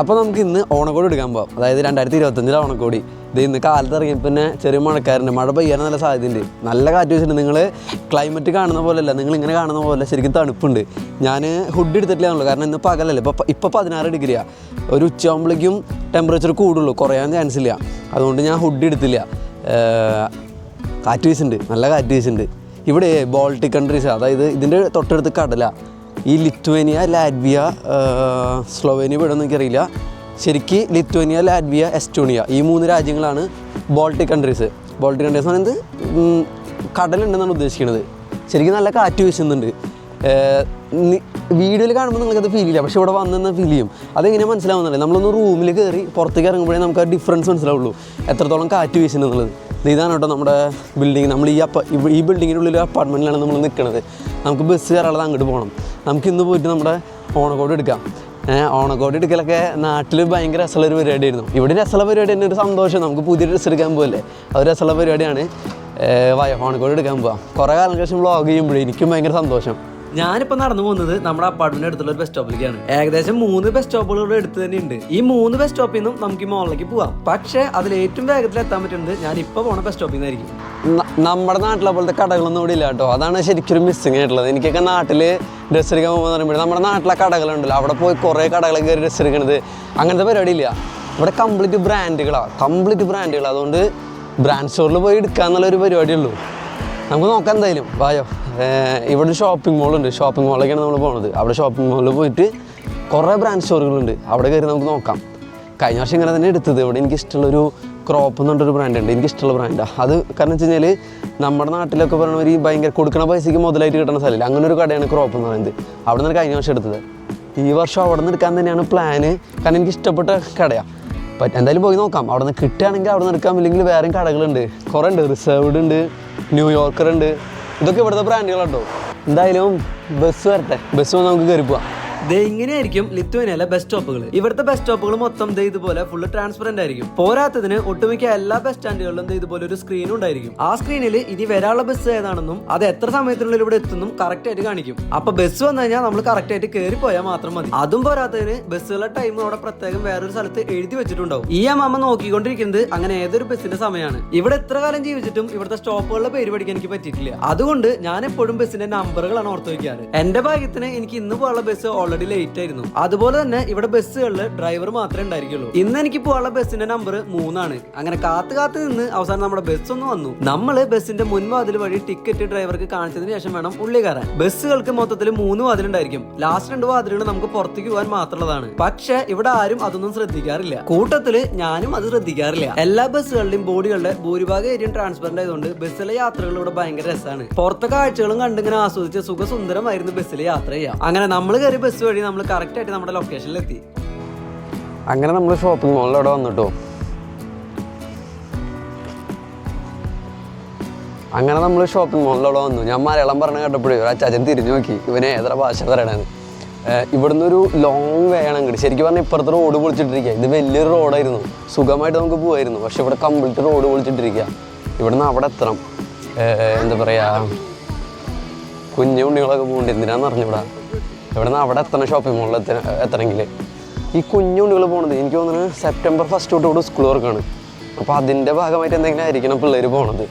അപ്പോൾ നമുക്ക് ഇന്ന് ഓണക്കോടി എടുക്കാൻ പോകാം അതായത് രണ്ടായിരത്തി ഇരുപത്തഞ്ചിലെ ഓണക്കോടി. ഇത് ഇന്ന് കാലത്ത് ഇറങ്ങി പിന്നെ ചെറിയ മഴക്കാരുണ്ട്. മഴ പെയ്യാൻ നല്ല സാധ്യതയുണ്ട്. നല്ല കാറ്റ് വെച്ചിട്ടുണ്ട് നിങ്ങൾ ക്ലൈമറ്റ് കാണുന്ന പോലെയല്ല നിങ്ങൾ ഇങ്ങനെ കാണുന്ന പോലെ ശരിക്കും തണുപ്പുണ്ട്. ഞാൻ ഹുഡ് എടുത്തിട്ടില്ലാണല്ലോ കാരണം ഇന്ന് പകലല്ലേ. ഇപ്പോൾ ഇപ്പോൾ പതിനാറ് ഡിഗ്രിയാണ് ഒരു ഉച്ചയാകുമ്പോഴേക്കും ടെമ്പറേച്ചർ കൂടുള്ളൂ. കുറയാൻ ചാൻസ് ഇല്ല. അതുകൊണ്ട് ഞാൻ ഹുഡ് എടുത്തില്ല. കാറ്റ് വീസുണ്ട് നല്ല കാറ്റ് വീസുണ്ട് ഇവിടെ ബോൾട്ടിക് കൺട്രീസ് അതായത് ഇതിന്റെ തൊട്ടടുത്ത് കടല. ഈ ലിത്വേനിയ ലാറ്റ്വിയ സ്ലോവേനിയ ഇവിടെ എനിക്കറിയില്ല. ശരിക്ക് ലിത്വേനിയ ലാറ്റ്വിയ എസ്റ്റോണിയ ഈ മൂന്ന് രാജ്യങ്ങളാണ് ബോൾട്ടിക് കൺട്രീസ് ബോൾട്ടിക് കൺട്രീസ് എന്ന് പറയുന്നത് കടലുണ്ടെന്നാണ് ഉദ്ദേശിക്കുന്നത്. ശരിക്കും നല്ല കാറ്റ് വീശുന്നുണ്ട്. വീഡിയോയിൽ കാണുമ്പോൾ നിങ്ങൾക്കത് ഫീൽ ചെയ്യില്ല പക്ഷേ ഇവിടെ വന്നെന്ന് ഫീൽ ചെയ്യും. അതെങ്ങനെ മനസ്സിലാവുന്നില്ല നമ്മളൊന്ന് റൂമിൽ കയറി പുറത്തേക്ക് ഇറങ്ങുമ്പോഴേ നമുക്ക് ആ ഡിഫറൻസ് മനസ്സിലാവുള്ളൂ. എത്രത്തോളം കാറ്റ് വീശുന്നുള്ളത്. ഇത് ഇതാണ് കേട്ടോ നമ്മുടെ ബിൽഡിംഗ് നമ്മൾ ഈ അപ്പ ഈ ബിൽഡിങ്ങിന്റെ ഉള്ളിൽ അപ്പാർട്ട്മെന്റിലാണ് നമ്മൾ നിൽക്കുന്നത് നമുക്ക് ബസ് കയറാനുള്ളത് അങ്ങോട്ട് പോകണം. നമുക്ക് ഇന്ന് പോയിട്ട് നമ്മുടെ ഓണക്കോട് എടുക്കാം. ഓണക്കോട് എടുക്കലൊക്കെ നാട്ടിൽ ഭയങ്കര രസമുള്ള ഒരു പരിപാടിയായിരുന്നു. ഇവിടെ രസമുള്ള പരിപാടി തന്നെ ഒരു സന്തോഷം. നമുക്ക് പുതിയ ഡ്രസ്സ് എടുക്കാൻ പോകല്ലേ അത് രസമുള്ള പരിപാടിയാണ്. വായ ഓണക്കോട് എടുക്കാൻ പോവാം. കുറേ കാലം ശേഷം വ്ളോഗ് ചെയ്യുമ്പോഴേ എനിക്കും ഭയങ്കര സന്തോഷം. ഞാനിപ്പോൾ നടന്നു പോകുന്നത് നമ്മുടെ അപ്പാർട്ട്മെന്റ് അടുത്തുള്ള ഒരു ബസ് സ്റ്റോപ്പിലേക്കാണ് ഏകദേശം മൂന്ന് ബസ് സ്റ്റോപ്പുകളുടെ അടുത്ത് തന്നെ ഉണ്ട് ഈ മൂന്ന് ബസ് സ്റ്റോപ്പിൽ നിന്നും നമുക്ക് ഈ മോളിലേക്ക് പോവാം. പക്ഷേ അതിൽ ഏറ്റവും വേഗത്തിൽ എത്താൻ പറ്റുന്നത് ഞാൻ ഇപ്പോൾ പോണ ബസ് സ്റ്റോപ്പിൽ നിന്നായിരിക്കും. നമ്മുടെ നാട്ടിലെ പോലത്തെ കടകളൊന്നും ഇവിടെ ഇല്ല കേട്ടോ. അതാണ് ശരിക്കും മിസ്സിങ് ആയിട്ടുള്ളത്. എനിക്കൊക്കെ നാട്ടിൽ ഡ്രസ്സ് എടുക്കാൻ പോകുമ്പോൾ പറയുമ്പോൾ നമ്മുടെ നാട്ടിലെ കടകളുണ്ടല്ലോ. അവിടെ പോയി കുറേ കടകളൊക്കെ കയറി ഡ്രസ്സ് എടുക്കണത്. അങ്ങനത്തെ പരിപാടി ഇല്ല. ഇവിടെ കംപ്ലീറ്റ് ബ്രാൻഡുകളാണ് കംപ്ലീറ്റ് ബ്രാൻഡുകൾ അതുകൊണ്ട് ബ്രാൻഡ് സ്റ്റോറിൽ പോയി എടുക്കുക എന്നുള്ളൊരു പരിപാടിയുള്ളൂ നമുക്ക് നോക്കാം എന്തായാലും. വായോ. ഇവിടെ ഷോപ്പിംഗ് മോളുണ്ട് ഷോപ്പിംഗ് മോളിലേക്കാണ് നമ്മൾ പോകുന്നത് അവിടെ ഷോപ്പിംഗ് മോളിൽ പോയിട്ട് കുറേ ബ്രാൻഡ് സ്റ്റോറുകളുണ്ട് അവിടെ കയറി നമുക്ക് നോക്കാം. കഴിഞ്ഞ വർഷം ഇങ്ങനെ തന്നെ എടുത്തത്. ഇവിടെ എനിക്ക് ഇഷ്ടമുള്ളൊരു ക്രോപ്പ് എന്ന് പറഞ്ഞൊരു ബ്രാൻഡ് ഉണ്ട്. എനിക്ക് ഇഷ്ടമുള്ള ബ്രാൻഡാണ് അത് കാരണം വെച്ച് കഴിഞ്ഞാൽ നമ്മുടെ നാട്ടിലൊക്കെ പറയുന്ന ഈ ഭയങ്കര കൊടുക്കണ പൈസയ്ക്ക് മുതലായിട്ട് കിട്ടുന്ന സ്ഥലമില്ല. അങ്ങനെ ഒരു കടയാണ് ക്രോപ്പ് എന്ന് പറയുന്നത്. അവിടെ നിന്ന് കഴിഞ്ഞ വർഷം എടുത്തത്. ഈ വർഷം അവിടെ നിന്ന് എടുക്കാൻ തന്നെയാണ് പ്ലാന് കാരണം എനിക്ക് ഇഷ്ടപ്പെട്ട കടയാണ് പറ്റ എന്തായാലും പോയി നോക്കാം. അവിടെ നിന്ന് കിട്ടുകയാണെങ്കിൽ അവിടെ നിന്ന് എടുക്കാം. ഇല്ലെങ്കിൽ വേറെയും കടകളുണ്ട്. കുറേ ഉണ്ട്. റിസർവ്ഡ് ഉണ്ട്. ന്യൂയോർക്കർ ഉണ്ട്. ഇതൊക്കെ ഇവിടുത്തെ ബ്രാൻഡുകളുണ്ടോ എന്തായാലും ബസ് വരട്ടെ. ബസ് വന്ന് നമുക്ക് കയറി പോവാം. ദേ ഇങ്ങനെയായിരിക്കും ലിത്വേനിയയിലെ ബസ് സ്റ്റോപ്പുകൾ ഇവിടുത്തെ ബസ് സ്റ്റോപ്പുകൾ മൊത്തം ദേ ഇതുപോലെ ഫുള്ള് ട്രാൻസ്പെറന്റ് ആയിരിക്കും. പോരാത്തതിന് ഒട്ടുമിക്ക എല്ലാ ബസ് സ്റ്റാൻഡുകളിലും ദേ ഇതുപോലെ ഒരു സ്ക്രീൻ ഉണ്ടായിരിക്കും. ആ സ്ക്രീനിൽ ഇനി വരാനുള്ള ബസ് ഏതാണെന്നും അത് എത്ര സമയത്തിനുള്ളിൽ ഇവിടെ എത്തുന്നും കറക്റ്റ് ആയിട്ട് കാണിക്കും. അപ്പൊ ബസ് വന്നു കഴിഞ്ഞാൽ നമ്മൾ കറക്റ്റ് ആയിട്ട് കയറി പോയാൽ മാത്രം മതി. അതും പോരാത്തതിന് ബസ്സുകളുടെ ടൈം അവിടെ പ്രത്യേകം വേറൊരു സ്ഥലത്ത് എഴുതി വെച്ചിട്ടുണ്ടാവും. ഈ അമ്മ നോക്കിക്കൊണ്ടിരിക്കുന്നത് അങ്ങനെ ഏതൊരു ബസ്സിന്റെ സമയമാണ് ഇവിടെ എത്ര കാലം ജീവിച്ചിട്ടും ഇവിടുത്തെ സ്റ്റോപ്പുകളുടെ പേര് പഠിക്കാൻ എനിക്ക് പറ്റിയിട്ടില്ല. അതുകൊണ്ട് ഞാൻ എപ്പോഴും ബസ്സിന്റെ നമ്പറുകളാണ് ഓർത്തു വയ്ക്കാറ് എന്റെ ഭാഗ്യത്തിന് എനിക്ക് ഇന്ന് പോകാനുള്ള ബസ് ഓൾറെഡി ലേറ്റ് ആയിരുന്നു. അതുപോലെ തന്നെ ഇവിടെ ബസ്സുകളിൽ ഡ്രൈവർ മാത്രമേ ഉണ്ടായിരിക്കുള്ളൂ. ഇന്ന് എനിക്ക് പോകാനുള്ള ബസ്സിന്റെ നമ്പർ മൂന്നാണ്. അങ്ങനെ കാത്തു കാത്തു നിന്ന് അവസാനം നമ്മുടെ ബസ് ഒന്ന് വന്നു. നമ്മൾ ബസ്സിന്റെ മുൻവാതിൽ വഴി ടിക്കറ്റ് ഡ്രൈവർക്ക് കാണിച്ചതിന് ശേഷം വേണം ഉള്ളി കയറാൻ. ബസ്സുകൾക്ക് മൊത്തത്തിൽ മൂന്ന് വാതിലുണ്ടായിരിക്കും. ലാസ്റ്റ് രണ്ട് വാതിലുകൾ നമുക്ക് പുറത്തേക്ക് പോകാൻ മാത്രമുള്ളതാണ്. പക്ഷെ ഇവിടെ ആരും അതൊന്നും ശ്രദ്ധിക്കാറില്ല. കൂട്ടത്തിൽ ഞാനും അത് ശ്രദ്ധിക്കാറില്ല. എല്ലാ ബസ്സുകളുടെയും ബോഡികളുടെ ഭൂരിഭാഗം ഏരിയയും ട്രാൻസ്പെറന്റ് ആയതുകൊണ്ട് ബസ്സിലെ യാത്രകൾ ഇവിടെ ഭയങ്കര രസമാണ്. പുറത്തെ കാഴ്ചകളും കണ്ടിങ്ങനെ ആസ്വദിച്ച് സുഖസുന്ദരമായിരുന്നു ബസ്സിലെ യാത്ര ചെയ്യാം അങ്ങനെ നമ്മൾ കയറി ബസ് വഴി നമ്മൾ കറക്റ്റ് ആയിട്ട് നമ്മുടെ ലൊക്കേഷനിൽ എത്തി അങ്ങനെ നമ്മൾ ഷോപ്പിംഗ് മോളിൽ അവിടെ വന്നിട്ടോ. അങ്ങനെ നമ്മൾ ഷോപ്പിംഗ് മോളിൽ അവിടെ വന്നു. ഞാൻ മലയാളം പറഞ്ഞ കേട്ടപ്പോഴേ ഒരു അച്ചാച്ചൻ തിരിഞ്ഞു നോക്കി. ഇവനെ ഏതാ ഭാഷ പറയണത് ഇവിടുന്ന് ഒരു ലോങ് വേ ആണ് അങ്ങോട്ട് ശരിക്കും പറഞ്ഞാൽ ഇപ്പുറത്തെ റോഡ് പൊളിച്ചിട്ടിരിക്കുക ഇത് വലിയൊരു റോഡായിരുന്നു സുഖമായിട്ട് നമുക്ക് പോകുമായിരുന്നു പക്ഷെ ഇവിടെ കംപ്ലീറ്റ് റോഡ് പൊളിച്ചിട്ടിരിക്കുക ഇവിടുന്ന് അവിടെ എത്തണം. എന്താ പറയുക കുഞ്ഞു ഉണ്ണികളൊക്കെ പോകുന്നുണ്ട് എന്തിനാന്ന് അറിഞ്ഞൂടാ ഇവിടുന്ന് അവിടെ എത്തണം ഷോപ്പിംഗ് മോളിൽ എത്ത എത്തണമെങ്കിൽ ഈ കുഞ്ഞുണ്ടികൾ പോണത് എനിക്ക് തോന്നുന്നത് സെപ്റ്റംബർ ഫസ്റ്റ് തൊട്ട് ഇവിടെ സ്കൂൾ വർക്കാണ് അപ്പോൾ അതിന്റെ ഭാഗമായിട്ട് എന്തെങ്കിലും ആയിരിക്കണം പിള്ളേർ പോണത്.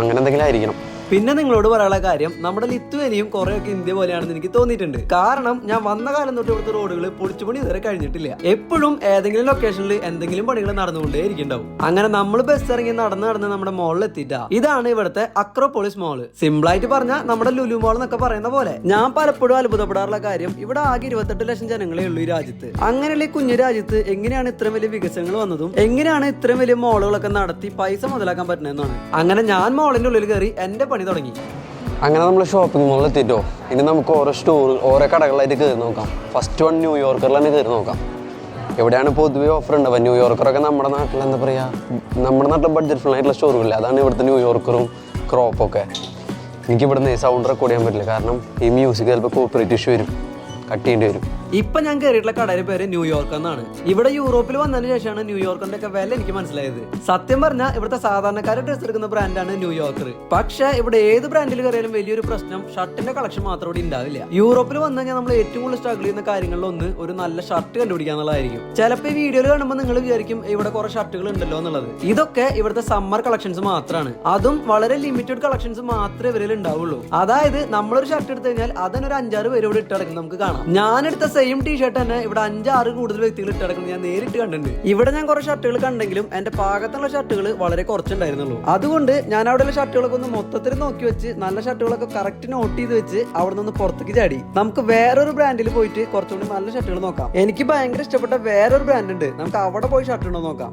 അങ്ങനെ എന്തെങ്കിലും ആയിരിക്കണം. പിന്നെ നിങ്ങളോട് പറയാനുള്ള കാര്യം നമ്മുടെ ലിത്വേനിയും കുറെയൊക്കെ ഇന്ത്യ പോലെയാണെന്ന് എനിക്ക് തോന്നിയിട്ടുണ്ട്. കാരണം ഞാൻ വന്ന കാലം തൊട്ട് ഇവിടുത്തെ റോഡുകൾ പൊളിച്ചുപണി ഇതുവരെ കഴിഞ്ഞിട്ടില്ല. എപ്പോഴും ഏതെങ്കിലും ലൊക്കേഷനിൽ എന്തെങ്കിലും പണികൾ നടന്നുകൊണ്ടേ ഇരിക്കുന്നുണ്ടാവും അങ്ങനെ നമ്മൾ ബസ് ഇറങ്ങി നടന്ന് നടന്ന് നമ്മുടെ മോളിൽ എത്തിയിട്ടാ. ഇതാണ് ഇവിടുത്തെ അക്രോപോളിസ് മോൾ സിമ്പിൾ ആയിട്ട് പറഞ്ഞാൽ നമ്മുടെ ലുലു മോൾ എന്നൊക്കെ പറയുന്ന പോലെ. ഞാൻ പലപ്പോഴും അത്ഭുതപ്പെടാറുള്ള കാര്യം ഇവിടെ ആകെ ഇരുപത്തെട്ട് ലക്ഷം ജനങ്ങളേ ഉള്ളൂ ഈ രാജ്യത്ത്. അങ്ങനെയുള്ള കുഞ്ഞു രാജ്യത്ത് എങ്ങനെയാണ് ഇത്രയും വലിയ വികസനങ്ങൾ വന്നതും എങ്ങനെയാണ് ഇത്രയും വലിയ മോളുകളൊക്കെ നടത്തി പൈസ മുതലാക്കാൻ പറ്റുന്നതെന്നാണ്. അങ്ങനെ ഞാൻ മോളിന്റെ ഉള്ളിൽ കയറി എന്റെ പണി തുടങ്ങി? അങ്ങനെ നമ്മൾ ഷോപ്പിംഗ് മോളിൽ എത്തിയിട്ടോ ഇനി നമുക്ക് ഓരോ സ്റ്റോർ ഓരോ കടകളിലായിട്ട് കയറി നോക്കാം. ഫസ്റ്റ് വൺ ന്യൂയോർക്കറിൽ തന്നെ കയറി നോക്കാം. എവിടെയാണ് പൊതുവേ ഓഫർ ഉണ്ടാവുക ന്യൂയോർക്കറൊക്കെ നമ്മുടെ നാട്ടിൽ എന്താ പറയുക നമ്മുടെ നാട്ടിൽ ബഡ്ജറ്റ് ഫുൾ ആയിട്ടുള്ള സ്റ്റോറുകളില്ല അതാണ് ഇവിടുത്തെ ന്യൂയോർക്കറും ക്രോപ്പൊക്കെ എനിക്ക് ഇവിടുന്ന് സൗണ്ട് റെക്കോർഡ് ചെയ്യാൻ പറ്റില്ല. കാരണം ഈ മ്യൂസിക് ചിലപ്പോൾ കോപ്പറേറ്റ് ഇഷ്യൂ വരും. കട്ട് ചെയ്യേണ്ടി വരും. ഇപ്പൊ ഞാൻ കയറിയിട്ടുള്ള കടയുടെ പേര് ന്യൂയോർക്ക് എന്നാണ്. ഇവിടെ യൂറോപ്പിൽ വന്നതിന് ശേഷമാണ് ന്യൂയോർക്കിന്റെ ഒക്കെ വില എനിക്ക് മനസ്സിലായത്. സത്യം പറഞ്ഞാൽ ഇവിടുത്തെ സാധാരണക്കാരെ ഡ്രസ്സ് എടുക്കുന്ന ബ്രാൻഡാണ് ന്യൂയോർക്കർ പക്ഷേ ഇവിടെ ഏത് ബ്രാൻഡിൽ കയറിയാലും വലിയൊരു പ്രശ്നം ഷർട്ടിന്റെ കളക്ഷൻ മാത്രം ഇവിടെ ഉണ്ടാവില്ല യൂറോപ്പിൽ വന്നു കഴിഞ്ഞാൽ നമ്മൾ ഏറ്റവും കൂടുതൽ സ്ട്രഗിൾ ചെയ്യുന്ന കാര്യങ്ങളിൽ ഒന്ന് ഒരു നല്ല ഷർട്ട് കണ്ടുപിടിക്കുക എന്നുള്ളതായിരിക്കും. ചിലപ്പോൾ ഈ വീഡിയോയിൽ കാണുമ്പോൾ നിങ്ങൾ വിചാരിക്കും ഇവിടെ കുറെ ഷർട്ടുകൾ ഉണ്ടല്ലോ എന്നുള്ളത്. ഇതൊക്കെ ഇവിടുത്തെ സമ്മർ കളക്ഷൻസ് മാത്രമാണ് അതും വളരെ ലിമിറ്റഡ് കളക്ഷൻസ് മാത്രമേ ഇവരിൽ ഉണ്ടാവുള്ളൂ അതായത് നമ്മളൊരു ഷർട്ട് എടുത്തു കഴിഞ്ഞാൽ അതിനൊരു അഞ്ചാറ് പേര് ഇവിടെ ഇട്ടിറങ്ങി നമുക്ക് കാണാം. ഞാൻ എടുത്ത ടീ ഷർട്ട് തന്നെ ഇവിടെ അഞ്ചാറ് കൂടുതൽ വ്യക്തികൾ ഇട്ടിടക്കുന്നത് ഞാൻ നേരിട്ട് കണ്ടിട്ടുണ്ട്. ഇവിടെ ഞാൻ കുറെ ഷർട്ടുകൾ കണ്ടെങ്കിലും എന്റെ പാകത്തുള്ള ഷർട്ടുകൾ വളരെ കുറച്ചുണ്ടായിരുന്നുള്ളൂ. അതുകൊണ്ട് ഞാൻ അവിടെയുള്ള ഷർട്ടുകളൊക്കെ ഒന്ന് മൊത്തത്തിൽ നോക്കി വെച്ച് നല്ല ഷർട്ടുകളൊക്കെ കറക്റ്റ് നോട്ട് ചെയ്ത് വെച്ച് അവിടെ നിന്ന് പുറത്തേക്ക് ചാടി. നമുക്ക് വേറൊരു ബ്രാൻഡിൽ പോയിട്ട് കുറച്ചുകൂടി നല്ല ഷർട്ടുകൾ നോക്കാം. എനിക്ക് ഭയങ്കര ഇഷ്ടപ്പെട്ട വേറൊരു ബ്രാൻഡ് ഉണ്ട്. നമുക്ക് അവിടെ പോയി ഷർട്ട് ഉണ്ടോ നോക്കാം.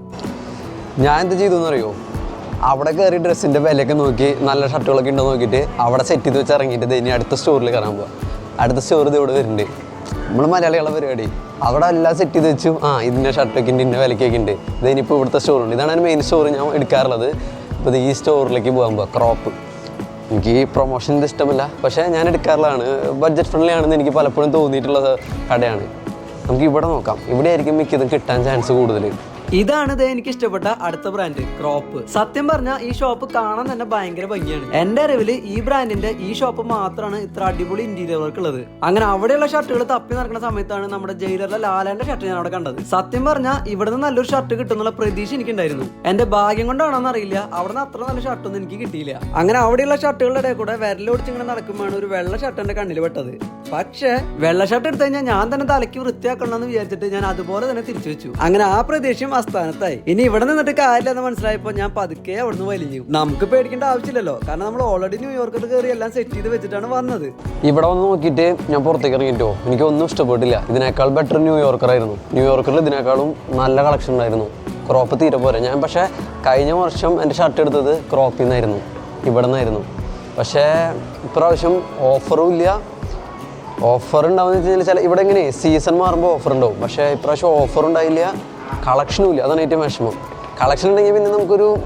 ഞാൻ എന്ത് ചെയ്തു അറിയോ അവിടെ കയറി ഡ്രസ്സിന്റെ വിലയൊക്കെ നോക്കി നല്ല ഷർട്ടുകളൊക്കെ ഉണ്ടോ നോക്കിയിട്ട് അവിടെ സെറ്റ് ചെയ്ത് വെച്ച് ഇറങ്ങിയിട്ട് ഇനി അടുത്ത സ്റ്റോറിൽ കയറാൻ പോവാം. അടുത്ത സ്റ്റോർ ഇത് ഇവിടെ വരുന്നുണ്ട്. നമ്മൾ മലയാളികളുടെ പരിപാടി. അവിടെ എല്ലാം സെറ്റ് ചെയ്ത് വെച്ചു. ആ ഇതിന്റെ ഷർട്ടൊക്കെ ഉണ്ട് ഇന്ന വിലക്കൊക്കെ ഉണ്ട്. ഇത് ഇനിയിപ്പോൾ ഇവിടുത്തെ സ്റ്റോറുണ്ട് ഇതാണ് മെയിൻ സ്റ്റോർ ഞാൻ എടുക്കാറുള്ളത്. അപ്പോൾ ഈ സ്റ്റോറിലേക്ക് പോകാൻ പോവാം ക്രോപ്പ് എനിക്ക് ഈ പ്രൊമോഷൻ ഇഷ്ടമല്ല. പക്ഷേ ഞാൻ എടുക്കാറുള്ളതാണ്. ബഡ്ജറ്റ് ഫ്രണ്ട്ലി ആണെന്ന് എനിക്ക് പലപ്പോഴും തോന്നിയിട്ടുള്ള കടയാണ്. നമുക്ക് ഇവിടെ നോക്കാം. ഇവിടെ ആയിരിക്കും മിക്കതും കിട്ടാൻ ചാൻസ് കൂടുതൽ ഇതാണ് ഇത് എനിക്ക് ഇഷ്ടപ്പെട്ട അടുത്ത ബ്രാൻഡ് ക്രോപ്പ് സത്യം പറഞ്ഞാൽ ഈ ഷോപ്പ് കാണാൻ തന്നെ ഭയങ്കര ഭംഗിയാണ്. എന്റെ അറിവിൽ ഈ ബ്രാൻഡിന്റെ ഈ ഷോപ്പ് മാത്രമാണ് ഇത്ര അടിപൊളി ഇന്റീരിയർ വർക്ക് ഉള്ളത്. അങ്ങനെ അവിടെയുള്ള ഷർട്ടുകൾ തപ്പി നടക്കുന്ന സമയത്താണ് നമ്മുടെ ജയിലറിലെ ലാലാന്റെ ഷർട്ട് ഞാൻ അവിടെ കണ്ടത്. സത്യം പറഞ്ഞാൽ ഇവിടുന്ന് നല്ലൊരു ഷർട്ട് കിട്ടുന്നുള്ള പ്രതീക്ഷ എനിക്കുണ്ടായിരുന്നു. എന്റെ ഭാഗ്യം കൊണ്ടാണോന്ന് അറിയില്ല. നിന്ന് അത്ര നല്ല ഷർട്ടൊന്നും എനിക്ക് കിട്ടിയില്ല. അങ്ങനെ അവിടെയുള്ള ഷർട്ടുകളുടെ ഇടയിൽ കൂടെ വിരലോടിച്ചിങ്ങനെ നടക്കുമ്പോഴാണ് ഒരു വെള്ള ഷർട്ട് എന്റെ കണ്ണിൽ പെട്ടത്. പക്ഷേ വെള്ള ഷർട്ട് എടുത്തു കഴിഞ്ഞാൽ ഞാൻ തന്നെ തലയ്ക്ക് വൃത്തിയാക്കണം എന്ന് വിചാരിച്ചിട്ട് ഞാൻ അതുപോലെ തന്നെ തിരിച്ചു വെച്ചു. അങ്ങനെ ആ പ്രദേശം അസ്ഥാനത്തായി ഇനി ഇവിടെ നിന്നിട്ട് കാര്യമില്ലെന്ന് മനസ്സിലായപ്പോൾ ഞാൻ പതുക്കെ അവിടുന്ന് വലിഞ്ഞു നമുക്ക് പേടിക്കേണ്ട ആവശ്യമില്ലല്ലോ. കാരണം നമ്മൾ ഓൾറെഡി ന്യൂയോർക്കിൽ കയറി എല്ലാം സെറ്റ് ചെയ്ത് വെച്ചിട്ടാണ് വന്നത്. ഇവിടെ വന്ന് നോക്കിയിട്ട് ഞാൻ പുറത്തേക്ക് ഇറങ്ങിയിട്ടോ എനിക്ക് ഒന്നും ഇഷ്ടപ്പെട്ടില്ല. ഇതിനേക്കാൾ ബെറ്റർ ന്യൂയോർക്കർ ആയിരുന്നു. ന്യൂയോർക്കറിൽ ഇതിനേക്കാളും നല്ല കളക്ഷൻ ഉണ്ടായിരുന്നു. ക്രോപ്പ് തീരെ പോരെ. ഞാൻ പക്ഷേ കഴിഞ്ഞ വർഷം എന്റെ ഷർട്ട് എടുത്തത് ക്രോപ്പിൽ നിന്നായിരുന്നു ഇവിടെ നിന്നായിരുന്നു പക്ഷേ ഇപ്രാവശ്യം ഓഫറും ഇല്ല. ഓഫർ ഉണ്ടാവുന്ന വെച്ച് കഴിഞ്ഞാൽ ഇവിടെ ഇങ്ങനെ സീസൺ മാറുമ്പോൾ ഓഫർ ഉണ്ടാവും. പക്ഷേ ഇപ്രാവശ്യം ഓഫർ ഉണ്ടായില്ല. കളക്ഷനും ഇല്ല. അതാണ് ഏറ്റവും വിഷമം. കളക്ഷൻ ഉണ്ടെങ്കിൽ പിന്നെ നമുക്കൊരു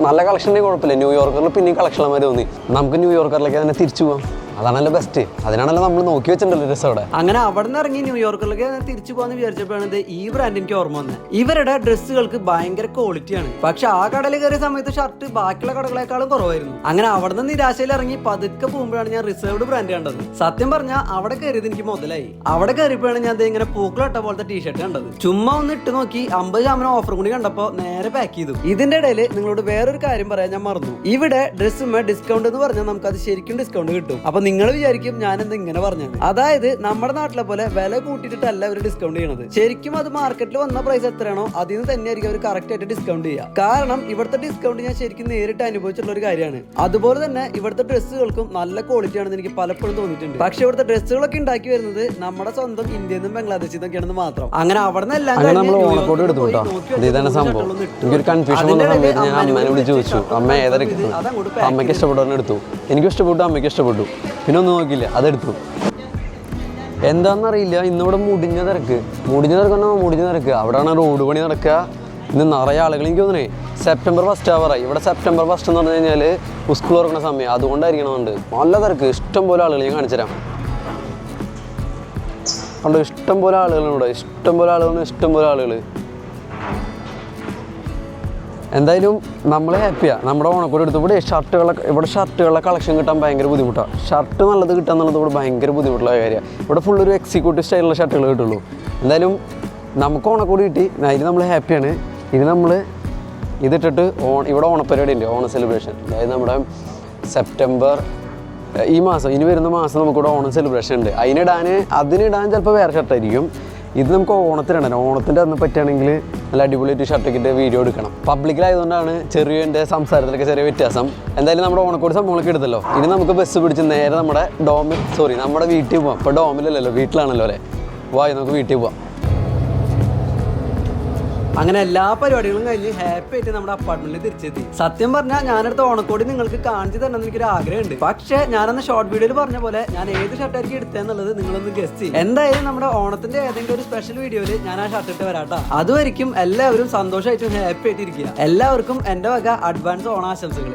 നല്ല കളക്ഷൻ ഉണ്ടെങ്കിൽ കുഴപ്പമില്ല. ന്യൂയോർക്കറിൽ പിന്നെയും കളക്ഷന്മാർ തോന്നി. നമുക്ക് ന്യൂയോർക്കറിലേക്ക് തന്നെ തിരിച്ചു പോകാം അതാണല്ലോ ബെസ്റ്റ് അതിനാണല്ലോ നമ്മൾ നോക്കി വെച്ചിട്ടുണ്ടല്ലോ രസം അവിടെ. അങ്ങനെ അവിടെ നിന്ന് ഇറങ്ങി ന്യൂയോർക്കിലേക്ക് തിരിച്ചു പോകാന്ന് വിചാരിച്ചപ്പോഴാണ് ഈ ബ്രാൻഡ് എനിക്ക് ഓർമ്മ വന്നത്. ഇവരുടെ ഡ്രസ്സുകൾക്ക് ഭയങ്കര ക്വാളിറ്റിയാണ് പക്ഷെ ആ കടയിൽ കയറിയ സമയത്ത് ഷർട്ട് ബാക്കിയുള്ള കടകളെക്കാളും കുറവായിരുന്നു. അങ്ങനെ അവിടെ നിന്ന് നിരാശയിൽ ഇറങ്ങി പതുക്കെ പോകുമ്പോഴാണ് ഞാൻ റിസർവ്ഡ് ബ്രാൻഡ് കണ്ടത്. സത്യം പറഞ്ഞാൽ അവിടെ കയറിയത് എനിക്ക് മുതലായി. അവിടെ കയറിയപ്പോഴാണ് ഞാൻ ഇങ്ങനെ പൂക്കളിട്ട പോലത്തെ ടീഷർട്ട് കണ്ടത്. ചുമ്മാ ഒന്ന് ഇട്ട് നോക്കി അമ്പത് ശതമാനം ഓഫർ കൂടി കണ്ടപ്പോ നേരെ പാക്ക് ചെയ്തു. ഇതിന്റെ ഇടയിൽ നിങ്ങളോട് വേറൊരു കാര്യം പറയാൻ ഞാൻ മറന്നു. ഇവിടെ ഡ്രസ്സുമേ ഡിസ്കൗണ്ട് എന്ന് പറഞ്ഞാൽ നമുക്ക് അത് ശരിക്കും ഡിസ്കൗണ്ട് കിട്ടും. അപ്പൊ നിങ്ങൾ വിചാരിക്കും ഞാൻ എന്താ ഇങ്ങനെ പറഞ്ഞത്. അതായത് നമ്മുടെ നാട്ടിലെ പോലെ വില കൂട്ടിയിട്ടല്ല അവർ ഡിസ്കൗണ്ട് ചെയ്യണത്. ശരിക്കും അത് മാർക്കറ്റിൽ വന്ന പ്രൈസ് എത്രയാണോ അതിൽ നിന്ന് തന്നെയായിരിക്കും അവർ കറക്റ്റ് ആയിട്ട് ഡിസ്കൗണ്ട് ചെയ്യുക കാരണം ഇവിടുത്തെ ഡിസ്കൗണ്ട് ഞാൻ ശരിക്കും നേരിട്ട് അനുഭവിച്ചിട്ടുള്ള ഒരു കാര്യമാണ്. അതുപോലെ തന്നെ ഇവിടുത്തെ ഡ്രസ്സുകൾക്കും നല്ല ക്വാളിറ്റി ആണെന്ന് എനിക്ക് പലപ്പോഴും തോന്നിയിട്ടുണ്ട്. പക്ഷെ ഇവിടുത്തെ ഡ്രസ്സുകളൊക്കെ ഉണ്ടാക്കി വരുന്നത് നമ്മുടെ സ്വന്തം ഇന്ത്യയിൽ നിന്നും ബംഗ്ലാദേശിൽ നിന്നൊക്കെയാണെന്ന് മാത്രം. അങ്ങനെ അവിടെ നിന്ന് എല്ലാം അങ്ങനെ നമ്മൾ ന്യൂയോർക്കിൽ ഓണക്കോട് എടുത്തു പോയി കേട്ടോ. നോക്കി ഇത് വെച്ച ഇതാണ് മൂന്ന് സംഭവം. എനിക്കൊരു കൺഫ്യൂഷൻ അതിന്റെ വന്ന സമയത്ത് ഞാൻ അമ്മേനെ അമ്മേനെ വിളിച്ച് ചോദിച്ചു. അമ്മ അമ്മയ്ക്ക് ഇഷ്ടപ്പെട്ടു എടുത്തു. എനിക്കും ഇഷ്ടപ്പെട്ടു അമ്മയ്ക്ക് ഇഷ്ടപ്പെട്ടു. പിന്നെ ഒന്നും നോക്കിയില്ല? അതെടുത്തു. എന്താണെന്നറിയില്ല ഇന്നിവിടെ മുടിഞ്ഞ തിരക്ക്. മുടിഞ്ഞ തിരക്ക് തന്നെ മുടിഞ്ഞ തിരക്ക്. അവിടെയാണ് റോഡ് പണി നടക്കുക. ഇന്ന് നിറയെ ആളുകൾ എനിക്ക് തോന്നണേ സെപ്റ്റംബർ ഫസ്റ്റ് ആവറായി ഇവിടെ സെപ്റ്റംബർ ഫസ്റ്റ് എന്ന് പറഞ്ഞു കഴിഞ്ഞാൽ സ്കൂൾ തുറക്കുന്ന സമയം. അതുകൊണ്ടായിരിക്കണമുണ്ട് നല്ല തിരക്ക്. ഇഷ്ടം പോലെ ആളുകൾ ഞാൻ കാണിച്ചുതരാം കണ്ടോ? ഇഷ്ടം പോലെ ആളുകളുണ്ട് ഇഷ്ടം പോലെ ആളുകൾ ഇഷ്ടം പോലെ ആളുകൾ എന്തായാലും നമ്മൾ ഹാപ്പിയാണ് നമ്മുടെ ഓണക്കൂടെ എടുത്ത് ഇവിടെ ഷർട്ടുകളൊക്കെ ഇവിടെ ഷർട്ടുകളുടെ കളക്ഷൻ കിട്ടാൻ ഭയങ്കര ബുദ്ധിമുട്ടാണ് ഷർട്ട് നല്ലത് കിട്ടുക എന്നുള്ളത് ഇവിടെ ഭയങ്കര ബുദ്ധിമുട്ടുള്ള കാര്യമാണ് ഇവിടെ ഫുൾ ഒരു എക്സിക്യൂട്ടീവ് സ്റ്റൈലുള്ള ഷർട്ടുകൾ കിട്ടുള്ളൂ. എന്തായാലും നമുക്ക് ഓണക്കൂടി കിട്ടി. അതിന് നമ്മൾ ഹാപ്പിയാണ് ഇനി നമ്മൾ ഇതിട്ടിട്ട് ഓൺ ഇവിടെ ഓണപ്പരിപാടി ഉണ്ട് ഓണ സെലിബ്രേഷൻ അതായത് നമ്മുടെ സെപ്റ്റംബർ ഈ മാസം ഇനി വരുന്ന മാസം നമുക്കിവിടെ ഓണം സെലിബ്രേഷൻ ഉണ്ട്. അതിനിടാൻ അതിനിടാൻ ചിലപ്പോൾ വേറെ ഷർട്ടായിരിക്കും ഇത് നമുക്ക് ഓണത്തിനിടാൻ ഓണത്തിന്റെ അന്ന് പറ്റുകയാണെങ്കിൽ നല്ല അടിപൊളിയായിട്ട് ഷർട്ടൊക്കെ ഇട്ട് വീഡിയോ എടുക്കണം. പബ്ലിക്കിലായതുകൊണ്ടാണ് ചെറിയ എന്റെ സംസാരത്തിലൊക്കെ ചെറിയ വ്യത്യാസം. എന്തായാലും നമ്മുടെ ഓണക്കോട് സംഭവങ്ങളൊക്കെ എടുത്തല്ലോ. ഇനി നമുക്ക് ബസ് പിടിച്ച് നേരെ നമ്മുടെ ഡോമിൽ സോറി നമ്മുടെ വീട്ടിൽ പോവാം. ഇപ്പോൾ ഡോമിലല്ലല്ലോ വീട്ടിലാണല്ലോ അല്ലേ? വായി നമുക്ക് വീട്ടിൽ പോവാം. അങ്ങനെ എല്ലാ പരിപാടികളും കഴിഞ്ഞ് ഹാപ്പി ആയിട്ട് നമ്മുടെ അപ്പാർട്ട്മെന്റിൽ തിരിച്ചെത്തി. സത്യം പറഞ്ഞാൽ ഞാനെടുത്ത ഓണക്കോടി നിങ്ങൾക്ക് കാണിച്ചു തരണം എനിക്കൊരു ആഗ്രഹമുണ്ട്. പക്ഷേ ഞാനന്ന് ഷോർട്ട് വീഡിയോയിൽ പറഞ്ഞ പോലെ ഞാൻ ഏത് ഷർട്ടായിരിക്കും എടുത്തതെന്നുള്ളത് നിങ്ങളൊന്ന് ഗസ്റ്റ് ചെയ്യും. എന്തായാലും നമ്മുടെ ഓണത്തിന്റെ ഏതെങ്കിലും ഒരു സ്പെഷ്യൽ വീഡിയോയിൽ ഞാൻ ആ ഷർട്ട് ഇട്ട് വരാട്ടോ. അതുവരിക്കും എല്ലാവരും സന്തോഷമായിട്ടും ഹാപ്പി ആയിട്ട് ഇരിക്കുക എല്ലാവർക്കും എന്റെ വക അഡ്വാൻസ് ഓണാശംസകൾ